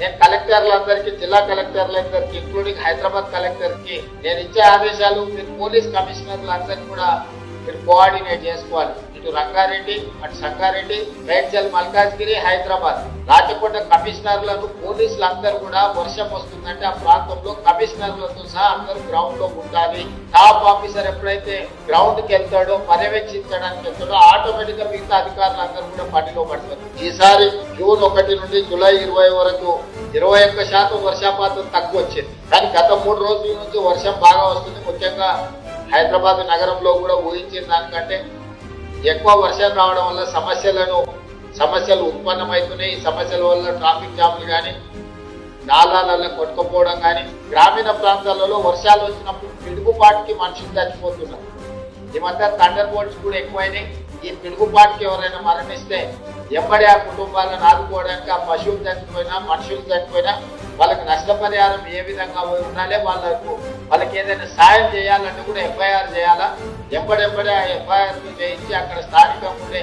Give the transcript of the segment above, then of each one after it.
నేను కలెక్టర్లందరికీ జిల్లా కలెక్టర్లందరికీ ఇంక్లూడింగ్ హైదరాబాద్ కలెక్టర్కి నేను ఇచ్చే ఆదేశాలు మీరు పోలీస్ కమిషనర్లందరికీ కూడా మీరు కోఆర్డినేట్ చేసుకోవాలి. ఇటు రంగారెడ్డి అటు సంగారెడ్డి మేడ్చల్ మల్కాజ్గిరి హైదరాబాద్. రాచకొండ కమిషనర్లను పోలీసులు అందరూ కూడా వర్షం వస్తుందంటే ఆ ప్రాంతంలో కమిషనర్లతో సహా అందరూ గ్రౌండ్లో ఉండాలి. టాప్ ఆఫీసర్ ఎప్పుడైతే గ్రౌండ్కి వెళ్తాడో పర్యవేక్షించడానికి వెళ్తాడో ఆటోమేటిక్గా మిగతా అధికారులు అందరూ కూడా పనిలో పడతారు. ఈసారి జూన్ ఒకటి నుండి జూలై ఇరవై వరకు ఇరవై ఒక్క శాతం వర్షపాతం తక్కువ వచ్చింది. కానీ గత మూడు రోజుల నుంచి వర్షం బాగా వస్తుంది. ముఖ్యంగా హైదరాబాద్ నగరంలో కూడా ఊహించిన దానికంటే ఎక్కువ వర్షం రావడం వల్ల సమస్యలను సమస్యలు ఉత్పన్నమవుతున్నాయి. ఈ సమస్యల వల్ల ట్రాఫిక్ జామ్లు కానీ నాలాలలో కొట్టుకుపోవడం కానీ గ్రామీణ ప్రాంతాలలో వర్షాలు వచ్చినప్పుడు పిడుగుపాటుకి మనుషులు చచ్చిపోతున్నారు. ఈ మధ్య థండర్ బోల్ట్స్ కూడా ఎక్కువైనాయి. ఈ పిడుగుపాటుకి ఎవరైనా మరణిస్తే ఎంబడి ఆ కుటుంబాలను ఆదుకోవడానికి ఆ పశువులు చనిపోయినా మనుషులు చనిపోయినా వాళ్ళకి నష్టపరిహారం ఏ విధంగా ఉండాలి వాళ్ళకు వాళ్ళకి ఏదైనా సాయం చేయాలంటే కూడా ఎఫ్ఐఆర్ చేయాలా? ఎప్పుడెప్పుడే ఆ ఎఫ్ఐఆర్ చేయించి అక్కడ స్థానికంగా ఉండే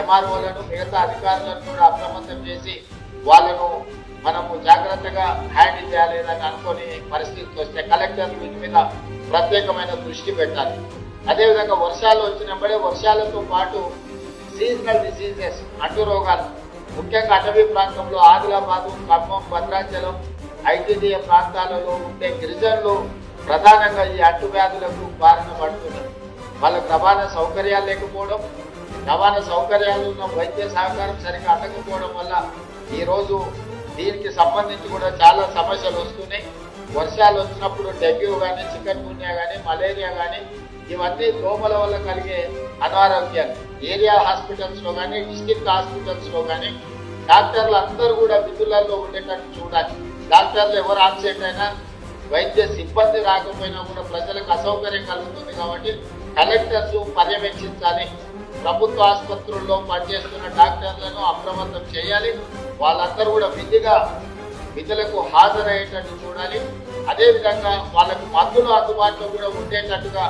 ఎంఆర్ఓలను మిగతా అధికారులను కూడా అప్రమత్తం చేసి వాళ్ళను మనము జాగ్రత్తగా హ్యాండిల్ చేయాలి అని అనుకోని పరిస్థితి వస్తే కలెక్టర్ వీటి మీద ప్రత్యేకమైన దృష్టి పెట్టాలి. అదేవిధంగా వర్షాలు వచ్చినప్పుడే వర్షాలతో పాటు సీజనల్ డిసీజెస్ అంటు రోగాలు ముఖ్యంగా అటవీ ప్రాంతంలో ఆదిలాబాదు ఖమ్మం భద్రాచలం ఐటీడీఏ ప్రాంతాలలో ఉండే గిరిజనులు ప్రధానంగా ఈ అంటు వ్యాధులకు బారిన పడుతున్నారు వాళ్ళకు రవాణా సౌకర్యాలు లేకపోవడం రవాణా సౌకర్యాలు ఉన్న వైద్య సహకారం సరిగ్గా అందకపోవడం వల్ల ఈరోజు దీనికి సంబంధించి కూడా చాలా సమస్యలు వస్తున్నాయి. వర్షాలు వచ్చినప్పుడు డెంగ్యూ కానీ చికెన్ గున్యా కానీ మలేరియా కానీ ఇవన్నీ దోమల వల్ల కలిగే అనారోగ్యాలు. ఏరియా హాస్పిటల్స్లో కానీ డిస్ట్రిక్ట్ హాస్పిటల్స్లో కానీ డాక్టర్లు అందరూ కూడా విధులలో ఉండేటట్టు చూడాలి. డాక్టర్లు ఎవరు ఆబ్సెంట్ అయినా వైద్య సిబ్బంది రాకపోయినా కూడా ప్రజలకు అసౌకర్యం కలుగుతుంది కాబట్టి కలెక్టర్స్ పర్యవేక్షించాలి. ప్రభుత్వ ఆసుపత్రుల్లో పనిచేస్తున్న డాక్టర్లను అప్రమత్తం చేయాలి. వాళ్ళందరూ కూడా విధిగా విధులకు హాజరయ్యేటట్టు చూడాలి. అదేవిధంగా వాళ్ళకు మందులు అందుబాటులో కూడా ఉండేటట్టుగా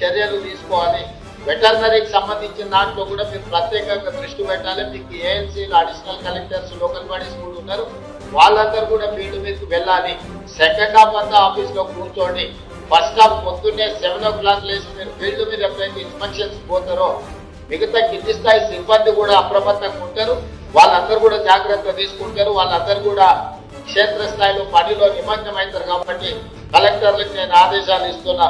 చర్యలు తీసుకోవాలి. వెటర్నరీకి సంబంధించిన దాంట్లో కూడా మీరు ప్రత్యేకంగా దృష్టి పెట్టాలి. మీకు ఏఎన్సీలు అడిషనల్ కలెక్టర్స్ లోకల్ బాడీస్ కూడా ఉన్నారు. వాళ్ళందరూ కూడా ఫీల్డ్ మీదకి వెళ్ళాలి. సెకండ్ హాఫ్ అంతా ఆఫీస్లో కూర్చోండి ఫస్ట్ హాఫ్ పొద్దున్నే సెవెన్ ఓ క్లాక్ లేచి మీరు ఫీల్డ్ మీద ఎప్పుడైతే ఇన్స్పెక్షన్స్ పోతారో మిగతా కింది స్థాయి సిబ్బంది కూడా అప్రమత్తంగా ఉంటారు. వాళ్ళందరూ కూడా జాగ్రత్త తీసుకుంటారు. వాళ్ళందరూ కూడా క్షేత్రస్థాయిలో పనిలో నిమగ్నం అవుతారు కాబట్టి కలెక్టర్లకు నేను ఆదేశాలు ఇస్తున్నా.